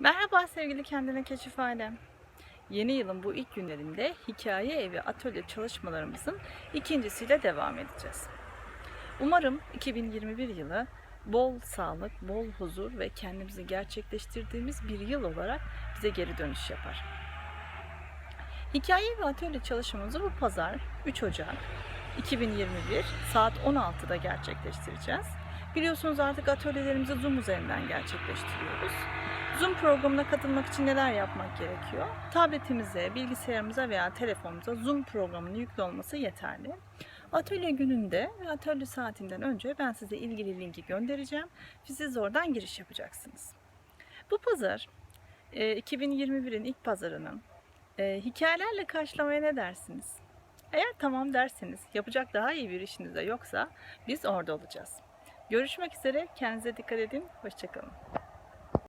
Merhaba sevgili Kendine Keşif Ailem. Yeni yılın bu ilk günlerinde hikaye evi atölye çalışmalarımızın ikincisiyle devam edeceğiz. Umarım 2021 yılı bol sağlık, bol huzur ve kendimizi gerçekleştirdiğimiz bir yıl olarak bize geri dönüş yapar. Hikaye ve atölye çalışmamızı bu pazar 3 Ocak 2021 saat 16'da gerçekleştireceğiz. Biliyorsunuz artık atölyelerimizi Zoom üzerinden gerçekleştiriyoruz. Zoom programına katılmak için neler yapmak gerekiyor? Tabletimize, bilgisayarımıza veya telefonumuza Zoom programının yüklü olması yeterli. Atölye gününde ve atölye saatinden önce ben size ilgili linki göndereceğim. Siz oradan giriş yapacaksınız. Bu pazar e, 2021'in ilk pazarının e, hikayelerle karşılamaya ne dersiniz? Eğer tamam derseniz, yapacak daha iyi bir işiniz de yoksa biz orada olacağız. Görüşmek üzere, kendinize dikkat edin, hoşçakalın.